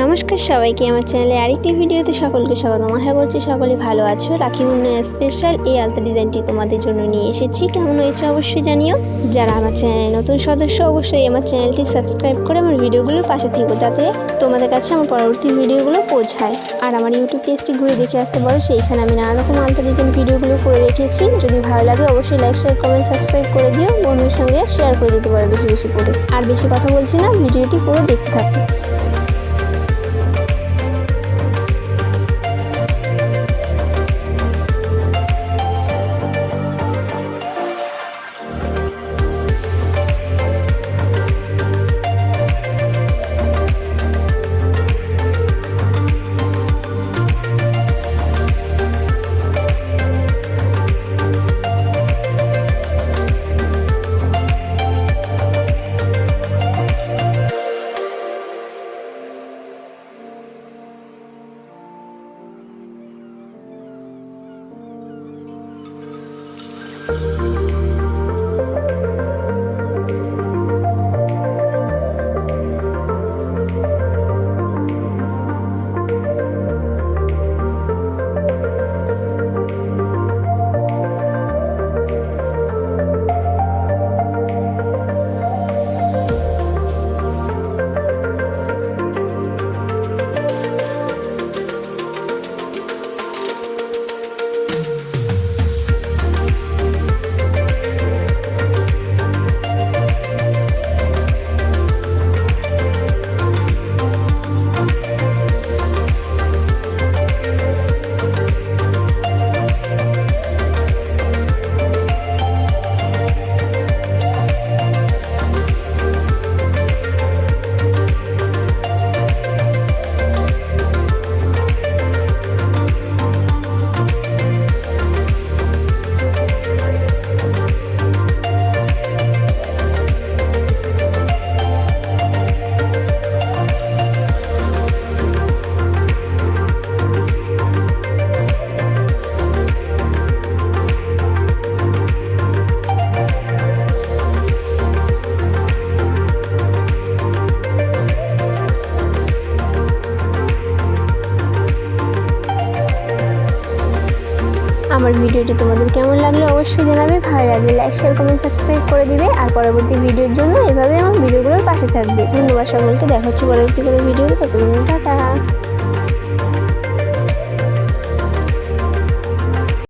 নমস্কার সবাইকে, আমার চ্যানেলে আরেকটি ভিডিওতে সকলকে স্বাগতম। আশা করছি সকলে ভালো আছো। রাখি মুন্না স্পেশাল এই আলতা ডিজাইনটি তোমাদের জন্য নিয়ে এসেছি। কেমন হয়েছে অবশ্যই জানিও। যারা আমার চ্যানেলে নতুন সদস্য, অবশ্যই আমার চ্যানেলটি সাবস্ক্রাইব করে আমার ভিডিওগুলোর পাশে থেকো, যাতে তোমাদের কাছে আমার পরবর্তী ভিডিওগুলো পৌঁছায়। আর আমার ইউটিউব পেজটি ঘুরে দেখে আসতে পারো, সেইখানে আমি নানা রকম আলতা ডিজাইন ভিডিওগুলো করে রেখেছি। যদি ভালো লাগে অবশ্যই লাইক শেয়ার কমেন্ট সাবস্ক্রাইব করে দিও। বন্ধুর সঙ্গে শেয়ার করে দিতে পারো বেশি বেশি করে। আর বেশি কথা বলছি না, ভিডিওটি পুরো দেখতে থাকো। আমার ভিডিওটি তোমাদের কেমন লাগল অবশ্যই জানাবে। ভালো লাগলে লাইক শেয়ার কমেন্ট সাবস্ক্রাইব করে দিবে। আর পরবর্তী ভিডিওর জন্য এভাবে আমার ভিডিওগুলোর পাশে থাকবে। ধন্যবাদ সকলকে। দেখা হচ্ছে পরবর্তী কোনো ভিডিও ততক্ষণ টাটা।